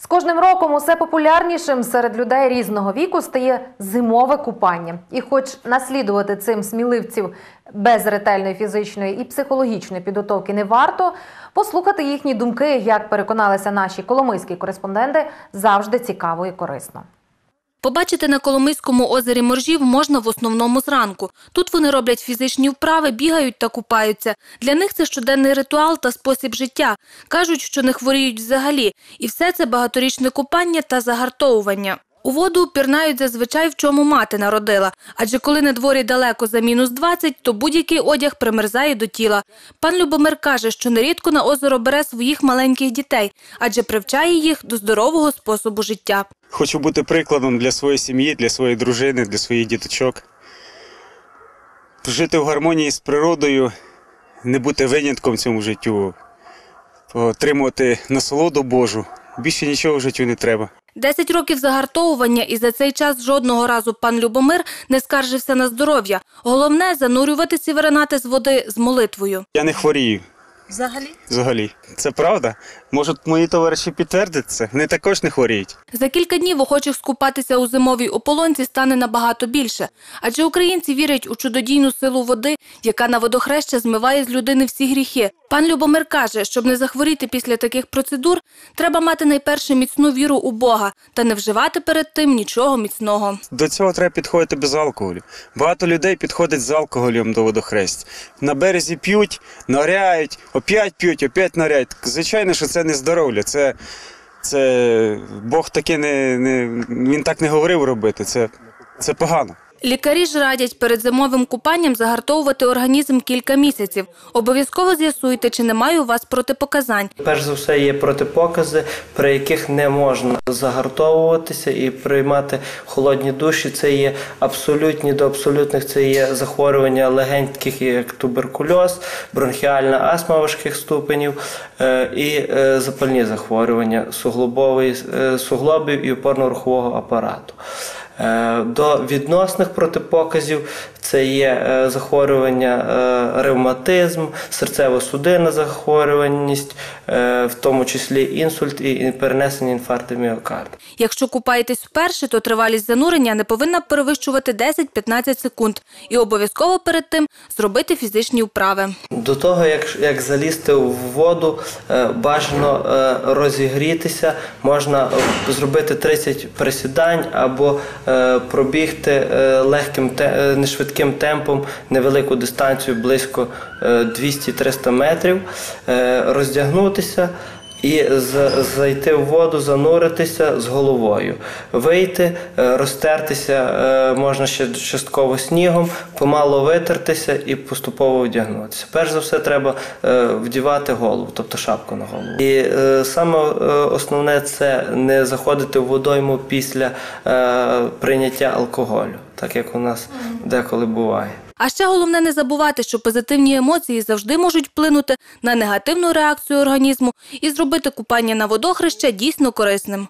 З кожним роком усе популярнішим серед людей різного віку стає зимове купання. І хоч наслідувати цим сміливців без ретельної фізичної і психологічної підготовки не варто, послухати їхні думки, як переконалися наші коломийські кореспонденти, завжди цікаво і корисно. Побачити на Коломийському озері моржів можна в основному зранку. Тут вони роблять фізичні вправи, бігають та купаються. Для них це щоденний ритуал та спосіб життя. Кажуть, що не хворіють взагалі. І все це багаторічне купання та загартовування. У воду пірнають зазвичай в чому мати народила. Адже коли на дворі далеко за мінус 20, то будь-який одяг примерзає до тіла. Пан Любомир каже, що нерідко на озеро бере своїх маленьких дітей, адже привчає їх до здорового способу життя. Хочу бути прикладом для своєї сім'ї, для своєї дружини, для своїх діточок. Жити в гармонії з природою, не бути винятком цьому життю, отримувати насолоду Божу. Більше нічого в життю не треба. Десять років загартовування і за цей час жодного разу пан Любомир не скаржився на здоров'я. Головне – занурюватися і виринати з води з молитвою. Я не хворію Взагалі? взагалі. Це правда? Можуть мої товариші підтвердити це. Вони також не хворіють. За кілька днів охочих скупатися у зимовій ополонці стане набагато більше. Адже українці вірять у чудодійну силу води, яка на водохреща змиває з людини всі гріхи. Пан Любомир каже, щоб не захворіти після таких процедур, треба мати найперше міцну віру у Бога та не вживати перед тим нічого міцного. До цього треба підходити без алкоголю. Багато людей підходять з алкоголем до водохресть. На березі п'ють, норяють, опять п'ють, опять норяють. Звичайно, що це не здоров'я. Це, це Бог таке не, не він так не говорив робити. Це, це погано. Лікарі ж радять перед зимовим купанням загартовувати організм кілька місяців. Обов'язково з'ясуйте, чи немає у вас протипоказань. Перш за все є протипокази, при яких не можна загартовуватися і приймати холодні душі. Це є абсолютні до абсолютних це є захворювання легень, таких як туберкульоз, бронхіальна астма важких ступенів е, і е, запальні захворювання суглобової е, суглобів і опорно-рухового апарату. Е, До відносних протипоказів це є е, захворювання е, ревматизм, серцево-судинна захворюваність, в тому числі інсульт і перенесення інфаркту міокарда. Якщо купаєтесь вперше, то тривалість занурення не повинна перевищувати 10-15 секунд. І обов'язково перед тим зробити фізичні вправи. До того, як, як залізти в воду, е, бажано е, розігрітися, можна зробити 30 присідань або е, пробігти легким нешвидким темпом невелику дистанцію близько е, 200-300 метрів, роздягнутися. І зайти в воду, зануритися з головою, вийти, е, розтертися е, можна ще частково снігом, помало витертися і поступово вдягнутися. Перш за все, треба е, вдівати голову, тобто шапку на голову. І саме основне це не заходити в водойму після прийняття алкоголю, так як у нас деколи буває. А ще головне не забувати, що позитивні емоції завжди можуть вплинути на негативну реакцію організму і зробити купання на водохреща дійсно корисним.